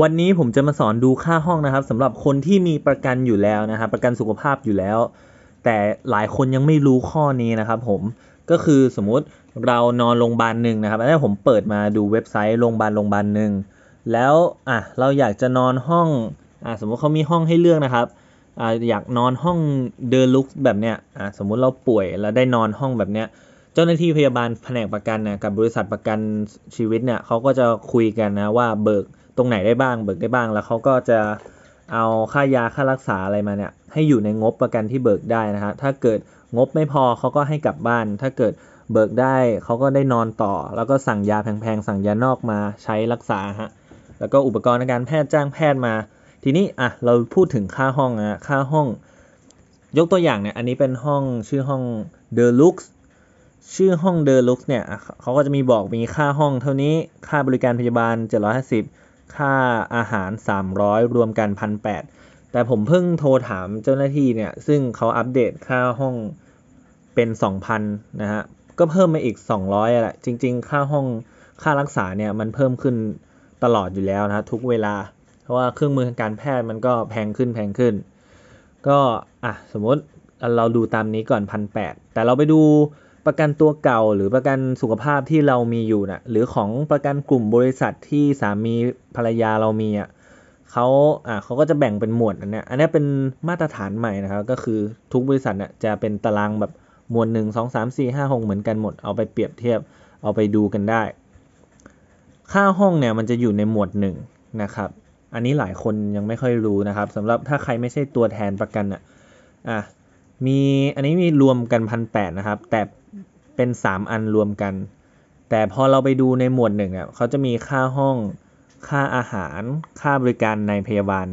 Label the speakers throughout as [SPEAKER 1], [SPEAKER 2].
[SPEAKER 1] วันนี้ผมจะมาสอนดูค่าห้องนะครับสำหรับคนที่มีประกันอยู่แล้วนะครับประกันสุขภาพอยู่แล้ว แต่หลายคนยังไม่รู้ข้อนี้นะครับ ผมก็คือสมมุติเรานอนโรงพยาบาลหนึ่งนะครับอันนี้ผมเปิดมาดูเว็บไซต์โรงพยาบาลโรงพยาบาลหนึ่งแล้วอะเราอยากจะนอนห้องอะสมมติเขามีห้องให้เลือกนะครับอะอยากนอนห้องเดลุกแบบเนี้ยอะสมมุติเราป่วยแล้วได้นอนห้องแบบเนี้ยเจ้าหน้าที่พยาบาลแผนกประกันเนี่ยกับบริษัทประกันชีวิตเนี่ยเขาก็จะคุยกันนะว่าเบิก ตรงไหนได้บ้างเบิกได้บ้าง แล้วเขาก็จะเอาค่ายาค่ารักษาอะไรมาเนี่ยให้อยู่ในงบประกันที่เบิกได้นะฮะถ้าเกิดงบไม่พอเขาก็ให้กลับบ้าน ถ้าเกิดเบิกได้เขาก็ได้นอนต่อ แล้วก็สั่งยาแพงๆสั่งยานอกมาใช้รักษาฮะแล้วก็อุปกรณ์ในการแพทย์จ้างแพทย์มา ทีนี้อะเราพูดถึงค่าห้องนะค่าห้อง ยกตัวอย่างเนี่ยอันนี้เป็นห้องชื่อห้อง The Lux ชื่อห้องเดอ Lux เนี่ยเขาก็จะมีบอกมีค่าห้องเท่านี้ค่าบริการพยาบาล 750 ค่าอาหาร 300 รวมกัน1,800แต่ผมเพิ่งโทรถามเจ้าหน้าที่เนี่ย ซึ่งเขาอัปเดตค่าห้องเป็น 2,000 นะฮะ ก็เพิ่มมาอีก 200แหละ จริง ๆ ค่าห้องค่ารักษาเนี่ยมันเพิ่มขึ้นตลอดอยู่แล้วนะทุกเวลา เพราะว่าเครื่องมือทางการแพทย์มันก็แพงขึ้นแพงขึ้น ก็อะสมมติเราดูตามนี้ก่อนพันแแต่เราไปดู ประกันตัวเก่าหรือประกันสุขภาพที่เรามีอยู่นะ่ะ หรือของประกันกลุ่มบริษัทที่สามีภรรยาเรามีอะเขาอะเขาก็จะแบ่งเป็นหมวดอันเนี้ยอันนี้เป็นมาตรฐานใหม่นะครับ ก็คือทุกบริษัทเนี่ยจะเป็นตารางแบบหมวดหนึ่งสองสามสี่ห้าหกเหมือนกันหมด เอาไปเปรียบเทียบเอาไปดูกันได้ ค่าห้องเนี่ยมันจะอยู่ในหมวดหนึ่งนะครับ อันนี้หลายคนยังไม่ค่อยรู้นะครับสำหรับถ้าใครไม่ใช่ตัวแทนประกันอะอะมีอันนี้มีรวมกันพันแปดนะครับ แต่ เป็น 3 อันรวมกัน แต่พอเราไปดูในหมวดหนึ่งอะเขาจะมีค่าห้องค่าอาหาร ค่าบริการในพยาบาล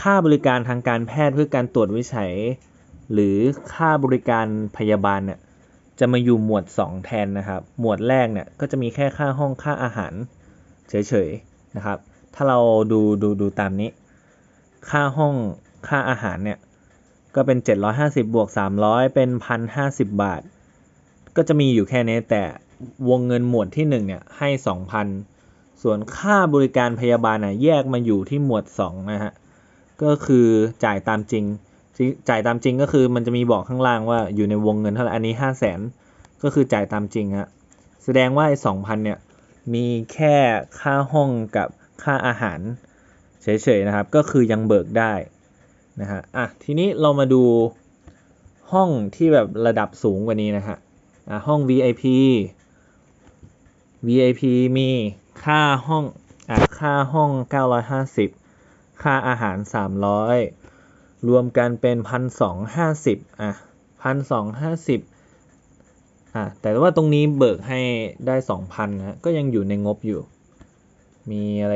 [SPEAKER 1] ค่าบริการทางการแพทย์เพื่อการตรวจวิจัย หรือค่าบริการพยาบาลเนี่ยจะมาอยู่หมวด 2 แทนนะครับ หมวดแรกเนี่ยก็จะมีแค่ค่าห้องค่าอาหารเฉยๆนะครับ ถ้าเราดูดูดูตามนี้ ค่าห้องค่าอาหารเนี่ยก็เป็น 750บวก300 เป็น 1,050 บาท ก็จะมีอยู่แค่นี้แต่วงเงินหมวดที่1เนี่ยให้ 2,000 ส่วนค่าบริการพยาบาลน่ะแยกมาอยู่ที่หมวด2นะฮะก็คือจ่ายตามจริง จ่ายตามจริงก็คือมันจะมีบอกข้างล่างว่าอยู่ในวงเงินเท่าไหร่อันนี้ 5 0 0 0 0นก็คือจ่ายตามจริงฮะแสดงว่าไอ้สองพันเนี่ยมีแค่ค่าห้องกับค่าอาหารเฉยๆนะครับ ก็คือยังเบิกได้นะฮะอะทีนี้เรามาดูห้องที่แบบระดับสูงกว่านี้นะฮะ ห้อง VIP VIP มีค่าห้องอค่าห้อง 950 ค่าอาหาร 300 รวมกันเป็น 1,250อะ1,250อะแต่ว่าตรงนี้เบิกให้ได้ 2,000นะก็ยังอยู่ในงบอยู่ มีอะไร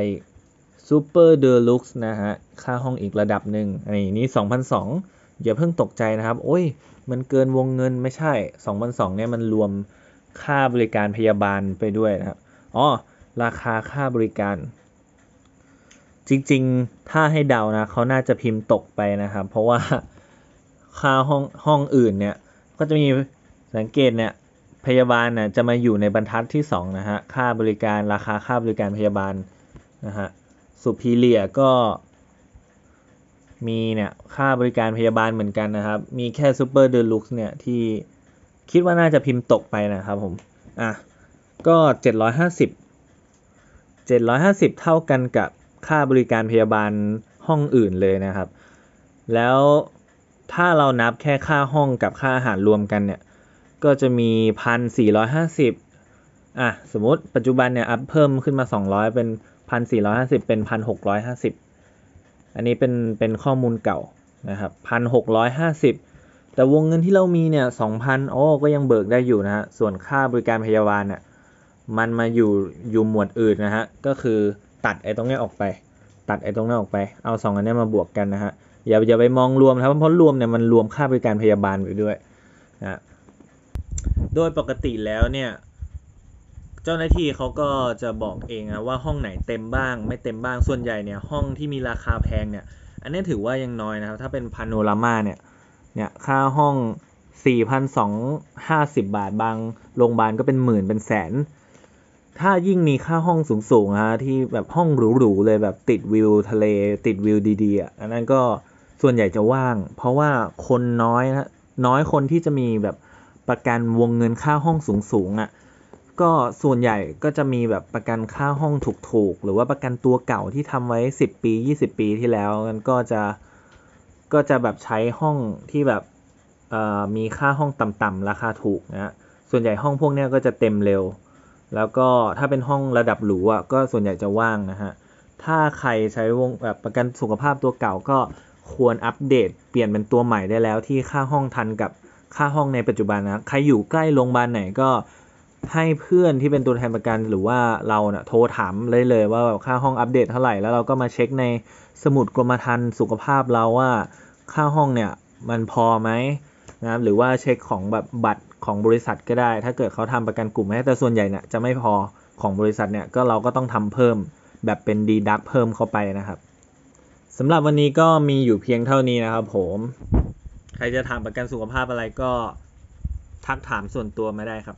[SPEAKER 1] ซูเปอร์เดลุกส์นะฮะ ค่าห้องอีกระดับหนึ่งอันนี้ 2,200อย่าเพิ่งตกใจนะครับ โอ้ย มันเกินวงเงินไม่ใช่2,002เนี่ยมันรวมค่าบริการพยาบาลไปด้วยนะครับอ๋อราคาค่าบริการ จริงๆ ถ้าให้เดานะเขาน่าจะพิมพ์ตกไปนะครับ เพราะว่าค่าห้องห้องอื่นเนี่ย ก็จะมีสังเกตเนี่ยพยาบาลน่ะจะมาอยู่ในบรรทัดที่2นะฮะ ค่าบริการราคาค่าบริการพยาบาลนะฮะสุพีเลียก็ มีเนี่ยค่าบริการพยาบาลเหมือนกันนะครับ มีแค่ซูเปอร์เดลุกเนี่ยที่คิดว่าน่าจะพิมพ์ตกไปนะครับผมอะก็ 750 750 เท่ากันกับค่าบริการพยาบาลห้องอื่นเลยนะครับ แล้วถ้าเรานับแค่ค่าห้องกับค่าอาหารรวมกันเนี่ย ก็จะมี 1,450 อะ สมมติปัจจุบันเนี่ย อัพเพิ่มขึ้นมา 200 เป็น 1,450 เป็น 1,650 อันนี้เป็นเป็นข้อมูลเก่านะครับพันหกร้อยห้าสิบแต่วงเงินที่เรามีเนี่ยสองพันโอ้ก็ยังเบิกได้อยู่นะฮะ ส่วนค่าบริการพยาบาลเนี่ยมันมาอยู่อยู่หมวดอื่นนะฮะ ก็คือตัดไอ้ตรงนี้ออกไป ตัดไอ้ตรงนี้ออกไป เอาสองอันนี้มาบวกกันนะฮะ อย่าอย่าไปมองรวมครับเพราะรวมเนี่ยมันรวมค่าบริการพยาบาลไปด้วยนะ โดยปกติแล้วเนี่ย เจ้าหน้าที่เขาก็จะบอกเองนะว่าห้องไหนเต็มบ้าง ไม่เต็มบ้างส่วนใหญ่เนี่ยห้องที่มีราคาแพงเนี่ย อันนี้ถือว่ายังน้อยนะครับ ถ้าเป็นพาโนรามาเนี่ยเนี่ยค่าห้อง 4,250 บาทบางโรงพยาบาลก็เป็นหมื่นเป็นแสน ถ้ายิ่งมีค่าห้องสูงๆนะฮะที่แบบห้องหรูๆเลยแบบติดวิวทะเลติดวิวดีๆอะอันนั้นก็ส่วนใหญ่จะว่าง เพราะว่าคนน้อยนะน้อยคนที่จะมีแบบประกันวงเงินค่าห้องสูงๆอะ ก็ส่วนใหญ่ก็จะมีแบบประกันค่าห้องถูกๆ หรือว่าประกันตัวเก่าที่ทำไว้ 10 ปี 20 ปีที่แล้วมันก็จะก็จะแบบใช้ห้องที่แบบมีค่าห้องต่ำๆราคาถูกนะฮะส่วนใหญ่ห้องพวกนี้ก็จะเต็มเร็ว แล้วก็ถ้าเป็นห้องระดับหรูอะก็ส่วนใหญ่จะว่างนะฮะถ้าใครใช้วงแบบประกันสุขภาพตัวเก่าก็ควรอัปเดต เปลี่ยนเป็นตัวใหม่ได้แล้วที่ค่าห้องทันกับค่าห้องในปัจจุบันนะใครอยู่ใกล้โรงพยาบาลไหนก็ ให้เพื่อนที่เป็นตัวแทนประกันหรือว่าเราเนะ่ะโทรถามเลยเลยว่าแบบค่าห้องอัปเดตเท่าไหร่แล้วเราก็มาเช็คในสมุดกรมธรรม์สุขภาพเราว่าค่าห้องเนี่ยมันพอไหมนะครับหรือว่าเช็คของแบบบัตรของบริษัทก็ได้ ถ้าเกิดเขาทำประกันกลุ่มให้แต่ส่วนใหญ่เนี่ยจะไม่พอของบริษัทเนี่ยก็เราก็ต้องทำเพิ่มแบบเป็นดีดักเพิ่มเข้าไปนะครับสำหรับวันนี้ก็มีอยู่เพียงเท่านี้นะครับผม ใครจะถามประกันสุขภาพอะไรก็ทักถามส่วนตัวมาได้ครับ